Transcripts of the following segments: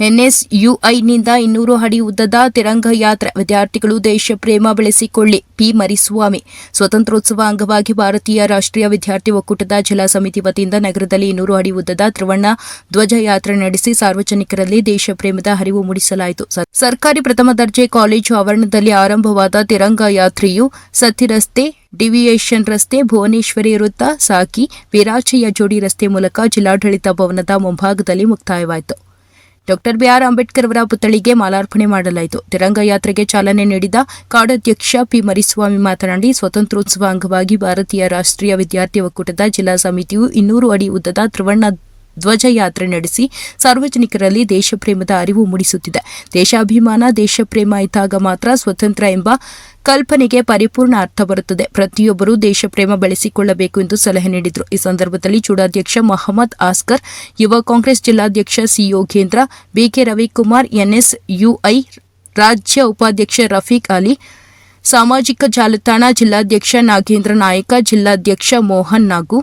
ಎನ್ಎಸ್ಯುಐನಿಂದ ಇನ್ನೂರು ಅಡಿ ಉದ್ದದ ತಿರಂಗ ಯಾತ್ರೆ. ವಿದ್ಯಾರ್ಥಿಗಳು ದೇಶ ಪ್ರೇಮ ಬೆಳೆಸಿಕೊಳ್ಳಿ. ಪಿ. ಮರಿಸ್ವಾಮಿ ಸ್ವತಂತ್ರೋತ್ಸವ ಅಂಗವಾಗಿ ಭಾರತೀಯ ರಾಷ್ಟ್ರೀಯ ವಿದ್ಯಾರ್ಥಿ ಒಕ್ಕೂಟದ ಜಿಲ್ಲಾ ಸಮಿತಿ ವತಿಯಿಂದ ನಗರದಲ್ಲಿ ಇನ್ನೂರು ಅಡಿ ಉದ್ದದ ತ್ರಿವರ್ಣ ಧ್ವಜ ಯಾತ್ರೆ ನಡೆಸಿ ಸಾರ್ವಜನಿಕರಲ್ಲಿ ದೇಶ ಪ್ರೇಮದ ಹರಿವು ಮೂಡಿಸಲಾಯಿತು. ಸರ್- ಸರ್ಕಾರಿ ಪ್ರಥಮ ದರ್ಜೆ ಕಾಲೇಜು ಆವರಣದಲ್ಲಿ ಆರಂಭವಾದ ತಿರಂಗ ಯಾತ್ರೆಯು ಸತಿ ರಸ್ತೆ, ಡಿವಿಯೇಷನ್ ರಸ್ತೆ, ಭುವನೇಶ್ವರಿ ವೃತ್ತ, ಸಾಕಿ ವೀರಾಚಯ್ಯ ಜೋಡಿ ರಸ್ತೆ ಮೂಲಕ ಜಿಲ್ಲಾಡಳಿತ ಭವನದ ಮುಂಭಾಗದಲ್ಲಿ ಮುಕ್ತಾಯವಾಯಿತು. ಡಾಕ್ಟರ್ ಬಿಆರ್ ಅಂಬೇಡ್ಕರ್ ಅವರ ಪುತ್ಥಳಿಗೆ ಮಾಲಾರ್ಪಣೆ ಮಾಡಲಾಯಿತು. ತಿರಂಗ ಯಾತ್ರೆಗೆ ಚಾಲನೆ ನೀಡಿದ ಕಾಡಾಧ್ಯಕ್ಷ ಪಿ ಮರಿಸ್ವಾಮಿ ಮಾತನಾಡಿ, ಸ್ವಾತಂತ್ರ್ಯೋತ್ಸವ ಅಂಗವಾಗಿ ಭಾರತೀಯ ರಾಷ್ಟ್ರೀಯ ವಿದ್ಯಾರ್ಥಿ ಒಕ್ಕೂಟದ ಜಿಲ್ಲಾ ಸಮಿತಿಯು ಇನ್ನೂರು ಅಡಿ ಉದ್ದದ ತ್ರಿವರ್ಣ ಧ್ವಜ ಯಾತ್ರೆ ನಡೆಸಿ ಸಾರ್ವಜನಿಕರಲ್ಲಿ ದೇಶಪ್ರೇಮದ ಅರಿವು ಮೂಡಿಸುತ್ತಿದೆ. ದೇಶಾಭಿಮಾನ, ದೇಶಪ್ರೇಮ ಇದ್ದಾಗ ಮಾತ್ರ ಸ್ವತಂತ್ರ ಎಂಬ ಕಲ್ಪನೆಗೆ ಪರಿಪೂರ್ಣ ಅರ್ಥ ಬರುತ್ತದೆ. ಪ್ರತಿಯೊಬ್ಬರೂ ದೇಶಪ್ರೇಮ ಬೆಳೆಸಿಕೊಳ್ಳಬೇಕು ಎಂದು ಸಲಹೆ ನೀಡಿದರು. ಈ ಸಂದರ್ಭದಲ್ಲಿ ಚೂಡಾಧ್ಯಕ್ಷ ಮೊಹಮ್ಮದ್ ಆಸ್ಕರ್, ಯುವ ಕಾಂಗ್ರೆಸ್ ಜಿಲ್ಲಾಧ್ಯಕ್ಷ C Yogendra B K Ravikumar, NSUI ರಾಜ್ಯ ಉಪಾಧ್ಯಕ್ಷ ರಫೀಕ್ ಅಲಿ, ಸಾಮಾಜಿಕ ಜಾಲತಾಣ ಜಿಲ್ಲಾಧ್ಯಕ್ಷ ನಾಗೇಂದ್ರ ನಾಯಕ, ಜಿಲ್ಲಾಧ್ಯಕ್ಷ ಮೋಹನ್ ನಾಗು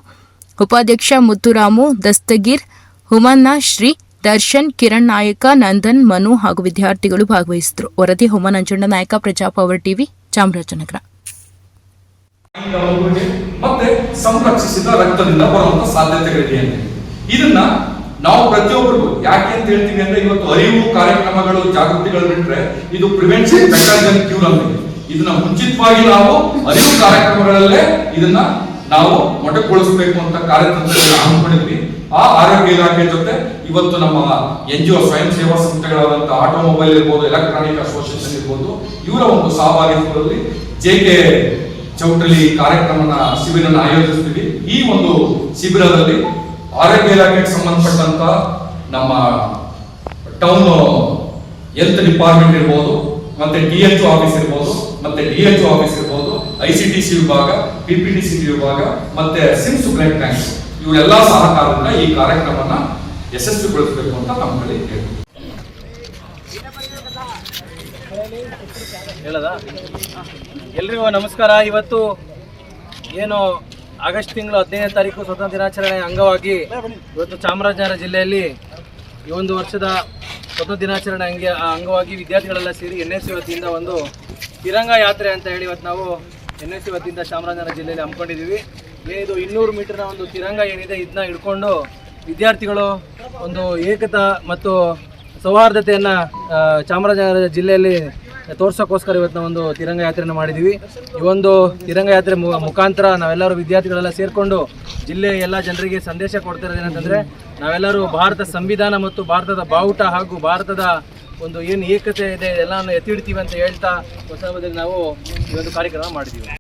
ಉಪಾಧ್ಯಕ್ಷ ಮುತ್ತುರಾಮು, ದಸ್ತಗೀರ್, ಹುಮನ್ನ, ಶ್ರೀ ದರ್ಶನ್, ಕಿರಣ್ ನಾಯಕ, ನಂದನ್, ಮನು ಹಾಗೂ ವಿದ್ಯಾರ್ಥಿಗಳು ಭಾಗವಹಿಸಿದರು. ವರದಿ ಹೋಮ ನಂಜಣ್ಣ ನಾಯಕ ಪ್ರಜಾಪವರ್ ಟಿವಿ, ಚಾಮರಾಜನಗರ. ಮತ್ತೆ ಸಂರಕ್ಷಿಸಿದ ರಕ್ತದಿಂದ ಬರುವಂತ ಸಾಧ್ಯತೆಗಳಿದೆ ಇದನ್ನ ನಾವು ಪ್ರತಿಯೊಬ್ಬರಿಗೂ ಯಾಕೆ ಅಂತ ಹೇಳ್ತೀವಿ ಅಂದ್ರೆ ಇವತ್ತು ಅರಿವು, ಕಾರ್ಯಕ್ರಮಗಳು, ಜಾಗೃತಿಗಳು ಬಿಟ್ರೆ ಇದು ಪ್ರಿವೆನ್ಷನ್ ದನ್ ಕ್ಯೂರ್ ಅಂತ. ಇದನ್ನ ಮುಂಚಿತವಾಗಿ ನಾವು ಅರಿವು ಕಾರ್ಯಕ್ರಮಗಳಲ್ಲೇ ಇದನ್ನ ನಾವು ಮೊಟಕುಗೊಳಿಸಬೇಕು ಅಂತ ಕಾರ್ಯತಂತ್ರಗಳನ್ನ ಹಮ್ಮಿಕೊಂಡಿದ್ವಿ ಆ ಆರೋಗ್ಯ ಇಲಾಖೆ ಜೊತೆ ಇವತ್ತು ನಮ್ಮ ಎನ್ ಜಿ ಒ ಸ್ವಯಂ ಸೇವಾ ಸಂಸ್ಥೆಗಳಾದಂತ ಆಟೋಮೊಬೈಲ್ ಇರ್ಬೋದು, ಎಲೆಕ್ಟ್ರಾನಿಕ್ ಅಸೋಸಿಯೇಷನ್ ಇರ್ಬೋದು, ಇವರ ಒಂದು ಸಹಭಾಗಿತ್ವದಲ್ಲಿ ಜೆ ಕೆ ಚೌಟ್ರಲ್ಲಿ ಕಾರ್ಯಕ್ರಮನ ಶಿಬಿರನ ಆಯೋಜಿಸ್ತೀವಿ. ಈ ಒಂದು ಶಿಬಿರದಲ್ಲಿ ಆರೋಗ್ಯ ಇಲಾಖೆಗೆ ಸಂಬಂಧಪಟ್ಟಂತ ನಮ್ಮ ಟೌನ್ ಹೆಲ್ತ್ ಡಿಪಾರ್ಟ್ಮೆಂಟ್ ಇರ್ಬೋದು, ಮತ್ತೆ ಡಿ ಎಚ್ ಆಫೀಸ್ ಇರ್ಬೋದು, ಮತ್ತೆ ಡಿ ಎಚ್ ಆಫೀಸ್ ಇರ್ಬೋದು ಐ ಸಿ ಟಿ ಸಿ ವಿಭಾಗ ಪಿಪಿಟಿಸಿ ವಿಭಾಗ, ಮತ್ತೆ ಸಿಮ್ಸ್ ಬ್ಲಡ್ ಬ್ಯಾಂಕ್. ಇವರೆಲ್ಲ ಸಹಕಾರದಿಂದ ಈ ಕಾರ್ಯಕ್ರಮನ ಯಶಸ್ವಿಗೊಳಿಸಬೇಕು ಅಂತ ನಮ್ಮ ಕಡೆ ಎಲ್ರಿಗೂ ನಮಸ್ಕಾರ. ಇವತ್ತು ಏನು ಆಗಸ್ಟ್ ತಿಂಗಳು ಹದಿನೈದನೇ ತಾರೀಕು ಸ್ವತಂತ್ರ ದಿನಾಚರಣೆ ಅಂಗವಾಗಿ ಇವತ್ತು ಚಾಮರಾಜನಗರ ಜಿಲ್ಲೆಯಲ್ಲಿ ಈ ಒಂದು ವರ್ಷದ ಸ್ವತಂತ್ರ ದಿನಾಚರಣೆ ಅಂಗ ಅಂಗವಾಗಿ ವಿದ್ಯಾರ್ಥಿಗಳೆಲ್ಲ ಸೇರಿ ಎನ್ ಎಸ್ ವತಿಯಿಂದ ಒಂದು ತಿರಂಗ ಯಾತ್ರೆ ಅಂತ ಹೇಳಿ ಇವತ್ತು ನಾವು ಎನ್ ಎಸ್ ಸಿ ವತಿಯಿಂದ ಚಾಮರಾಜನಗರ ಜಿಲ್ಲೆಯಲ್ಲಿ ಹಮ್ಮಿಕೊಂಡಿದ್ದೀವಿ. ಏನಿದು ಇನ್ನೂರು ಮೀಟರ್ನ ಒಂದು ತಿರಂಗ ಏನಿದೆ ಇದನ್ನ ಹಿಡ್ಕೊಂಡು ವಿದ್ಯಾರ್ಥಿಗಳು ಒಂದು ಏಕತಾ ಮತ್ತು ಸೌಹಾರ್ದತೆಯನ್ನು ಚಾಮರಾಜನಗರ ಜಿಲ್ಲೆಯಲ್ಲಿ ತೋರ್ಸೋಕ್ಕೋಸ್ಕರ ಇವತ್ತಿನ ಒಂದು ತಿರಂಗ ಯಾತ್ರೆಯನ್ನು ಮಾಡಿದ್ದೀವಿ. ಈ ಒಂದು ತಿರಂಗ ಯಾತ್ರೆ ಮುಖಾಂತರ ನಾವೆಲ್ಲರೂ ವಿದ್ಯಾರ್ಥಿಗಳೆಲ್ಲ ಸೇರಿಕೊಂಡು ಜಿಲ್ಲೆಯ ಎಲ್ಲ ಜನರಿಗೆ ಸಂದೇಶ ಕೊಡ್ತಾ ಇರೋದೇನಂತಂದರೆ ನಾವೆಲ್ಲರೂ ಭಾರತ ಸಂವಿಧಾನ ಮತ್ತು ಭಾರತದ ಬಾವುಟ ಹಾಗೂ ಭಾರತದ ಒಂದು ಏನು ಏಕತೆ ಇದೆ ಎಲ್ಲವನ್ನು ಎತ್ತಿಡ್ತೀವಿ ಅಂತ ಹೇಳ್ತಾ ಹೊಸ ನಾವು ಈ ಒಂದು ಕಾರ್ಯಕ್ರಮ ಮಾಡಿದ್ದೀವಿ.